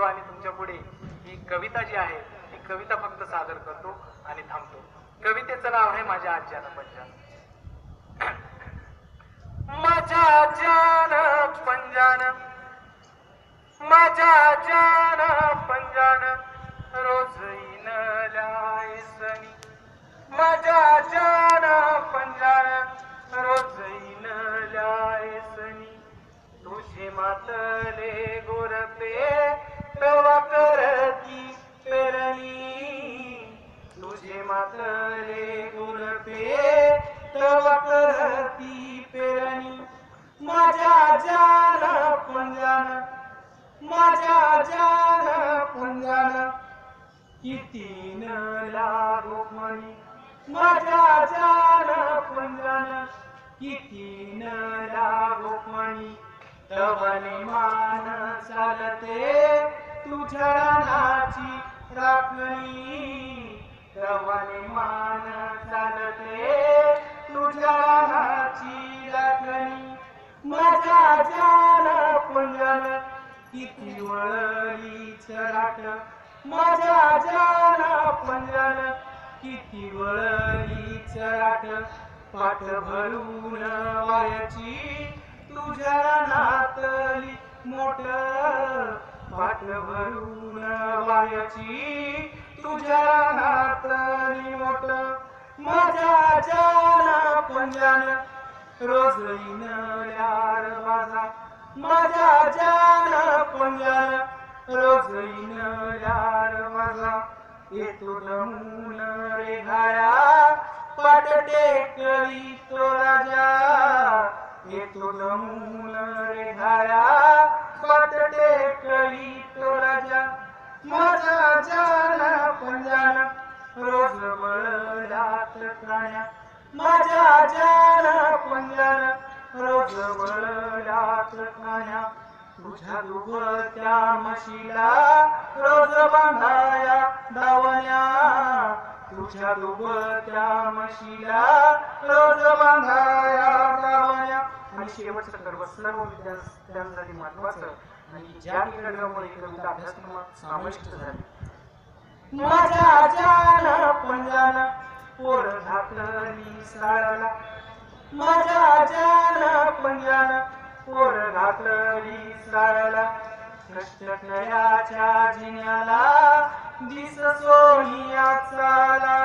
येतो आणि तुमच्यापुढे ही कविता जी आहे ती कविता फक्त सादर करतो आणि थांबतो. कवितेचं नाव आहे माझ्या आज्यानं पंजान माझ्या आज्यानं पंजान. माझ्या आज्यान पंजान. तुझे गुण पे तव करती पेरणी. माझ्या जान पुंजान माझ्या जान पुंजान किती न लागो म्हणी. माझ्या जान पुंजान किती न लागो म्हणी. तवने मान चालते तुझ्या नाची राखणी. तवने मान चालते. तुझ्या रानाची राखणी माझ्या जान पंजान. किती वळली चराट माझ्या जान पंजान. किती वळली चराट पाठ भरून वायाची तुझ्या नातली मोठ. पाठ भरून वायाची तुझ्या नातली मोठ माझ्या जान पंजान रोज यार माझा माझ्या जान पंजान रोज यार माझा येतो नमून रे घाया पाट टेकरी तो राजा. येतो नमून रे घाया पाट टेकरी तो राजा. माझा जान पंजान बळलात माझ्या जान पंजान रोज बळलात काण्या तुझ्या दुबत्या म्हशीला रोज बांधाया धावण्या तुझ्या दुबत्या म्हशीला रोज बांधाया धावण्या आणि शेवटचं सर्व सर्व विद्यार्थ्यांसाठी महत्वाचं. आणि ज्या निकटमुळे कविता अभ्यासक्रमात समाविष्ट झाली. माझ्या जान पंजान पोर घातली साळाला. माझ्या जान पंजाला पोर घातली साळाला. कष्टकऱ्याच्या जिन्याला दिस सोनिया चाला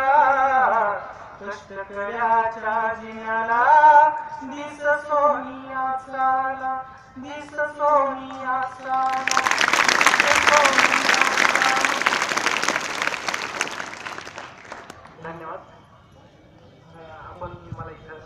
कष्टकऱ्याच्या जिन्याला दिस सोनिया चाला दिस सोनिया चाला